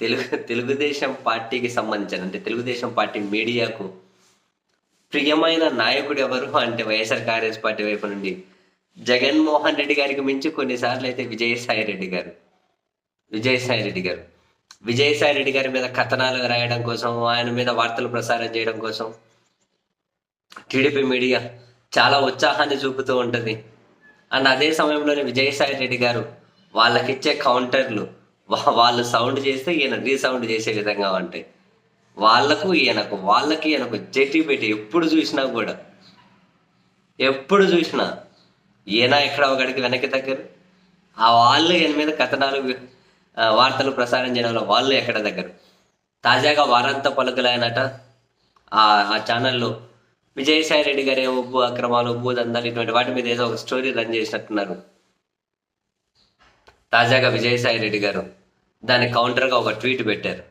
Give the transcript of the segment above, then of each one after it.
తెలుగు తెలుగుదేశం పార్టీకి సంబంధించిన అంటే తెలుగుదేశం పార్టీ మీడియాకు ప్రియమైన నాయకుడు ఎవరు అంటే వైఎస్ఆర్ కాంగ్రెస్ పార్టీ వైపు నుండి జగన్మోహన్ రెడ్డి గారికి మించి కొన్నిసార్లు అయితే విజయసాయి రెడ్డి గారు విజయసాయి రెడ్డి గారు. విజయసాయి రెడ్డి గారి మీద కథనాలు రాయడం కోసం ఆయన మీద వార్తలు ప్రసారం చేయడం కోసం టీడీపీ మీడియా చాలా ఉత్సాహాన్ని చూపుతూ ఉంటుంది. అండ్ అదే సమయంలోనే విజయసాయి రెడ్డి గారు వాళ్ళకిచ్చే కౌంటర్లు వాళ్ళు సౌండ్ చేస్తే ఈయన రీసౌండ్ చేసే విధంగా ఉంటాయి. వాళ్ళకు ఈయనకు వాళ్ళకి ఈయనకు జట్టి పెట్టి ఎప్పుడు చూసినా కూడా. ఎప్పుడు చూసినా. ఈయన ఎక్కడ ఒకడికి వెనక్కి దగ్గర ఆ వాళ్ళు ఈయన మీద కథనాలు వార్తలు ప్రసారం చేయడంలో వాళ్ళు ఎక్కడ దగ్గర తాజాగా వారంత పలుకులైనట. ఆ ఆ ఛానల్లో విజయసాయి రెడ్డి గారి ఉబ్బు అక్రమాలు ఉబ్బు దందాలు ఇటువంటి వాటి మీద ఏదో ఒక స్టోరీ రన్ చేసినట్టున్నారు. తాజాగా విజయసాయి రెడ్డి గారు. దాని కౌంటర్గా ఒక ట్వీట్ పెట్టారు.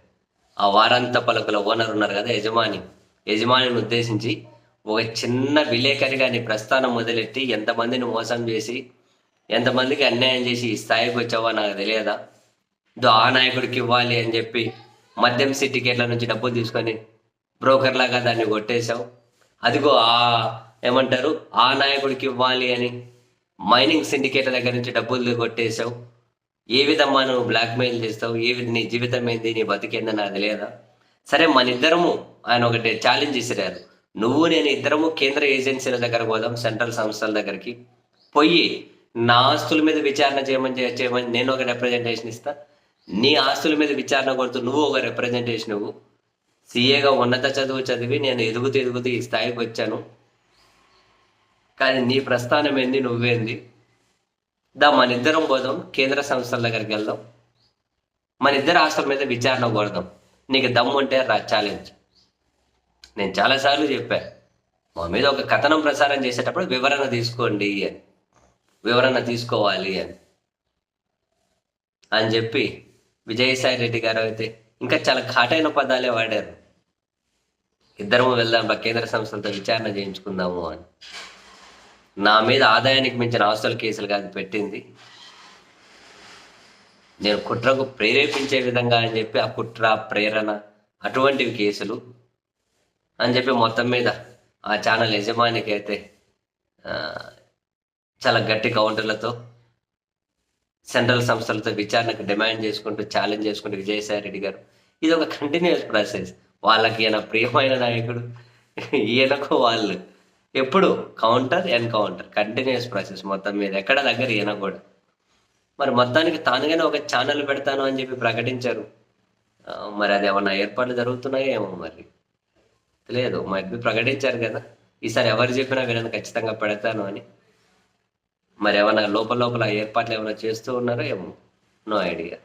ఆ వారాంత పలకల ఓనర్ ఉన్నారు కదా యజమాని. యజమానిని ఉద్దేశించి ఒక చిన్న విలేకరిగా నీ ప్రస్థానం మొదలెట్టి ఎంతమందిని మోసం చేసి ఎంతమందికి అన్యాయం చేసి ఈ స్థాయికి వచ్చావో నాకు తెలియదా? దో ఆ నాయకుడికి ఇవ్వాలి అని చెప్పి మద్యం సిటికేట్ల నుంచి డబ్బులు తీసుకొని బ్రోకర్ లాగా దాన్ని కొట్టేశావు. అదిగో ఆ ఏమంటారు? ఆ నాయకుడికి ఇవ్వాలి అని మైనింగ్ సిండికేట్ల దగ్గర నుంచి డబ్బులు కొట్టేశావు. ఏ విధమ్మా నువ్వు బ్లాక్మెయిల్ చేస్తావు? ఏ విధ నీ జీవితం ఏంది? నీ బతికేందో నాకు తెలియదా? సరే మన ఇద్దరము ఆయన ఒకటి ఛాలెంజ్ ఇసిరారు నువ్వు నేను ఇద్దరము కేంద్ర ఏజెన్సీల దగ్గర పోదాం సెంట్రల్ సంస్థల దగ్గరికి. పోయి నా ఆస్తుల మీద విచారణ చేయమని చేయమని నేను ఒక రిప్రజెంటేషన్ ఇస్తా. నీ ఆస్తుల మీద విచారణ కొడుతూ నువ్వు ఒక రిప్రజెంటేషన్ నువ్వు సీఏగా ఉన్నత చదువు చదివి నేను ఎదుగుతూ ఎదుగుతూ ఈ స్థాయికి వచ్చాను. కానీ నీ ప్రస్థానం ఏంది? నువ్వేంది? దా మన ఇద్దరం పోదాం. కేంద్ర సంస్థల దగ్గరికి వెళ్దాం. మన ఇద్దరు ఆస్తుల మీద విచారణ కొడదాం నీకు దమ్ము ఉంటే రా ఛాలెంజ్ నేను చాలాసార్లు చెప్పా మా మీద ఒక కథనం ప్రసారం చేసేటప్పుడు వివరణ తీసుకోండి అని. వివరణ తీసుకోవాలి అని. అని చెప్పి విజయసాయి రెడ్డి గారు అయితే ఇంకా చాలా ఘాటైన పదాలే వాడారు. ఇద్దరము వెళ్దాం కేంద్ర సంస్థలతో విచారణ చేయించుకుందాము అని. నా మీద ఆదాయానికి మించిన ఆస్తుల కేసులు కాదు పెట్టింది. నేను కుట్రకు ప్రేరేపించే విధంగా అని చెప్పి ఆ కుట్ర ప్రేరణ అటువంటివి కేసులు అని చెప్పి మొత్తం మీద ఆ ఛానల్ యజమానికి అయితే చాలా గట్టి కౌంటర్లతో సెంట్రల్ సంస్థలతో విచారణకు డిమాండ్ చేసుకుంటూ ఛాలెంజ్ చేసుకుంటూ విజయసాయి రెడ్డి గారు. ఇది ఒక కంటిన్యూస్ ప్రాసెస్ వాళ్ళకి ఈయన ప్రియమైన నాయకుడు ఈయనకు వాళ్ళు ఎప్పుడు కౌంటర్ ఎన్కౌంటర్ కంటిన్యూస్ ప్రాసెస్ మొత్తం మీద. ఎక్కడ దగ్గర ఈయన కూడా. మరి మొత్తానికి తానుగానే ఒక ఛానల్ పెడతాను అని చెప్పి ప్రకటించారు. మరి అది ఏమన్నా ఏర్పాట్లు జరుగుతున్నాయో ఏమో మరి. తెలియదు మరి ప్రకటించారు కదా. ఈసారి ఎవరు చెప్పినా వీళ్ళని ఖచ్చితంగా పెడతాను అని. మరి ఏమైనా లోపల లోపల ఏర్పాట్లు ఏమైనా చేస్తూ ఉన్నారో ఏమో. No idea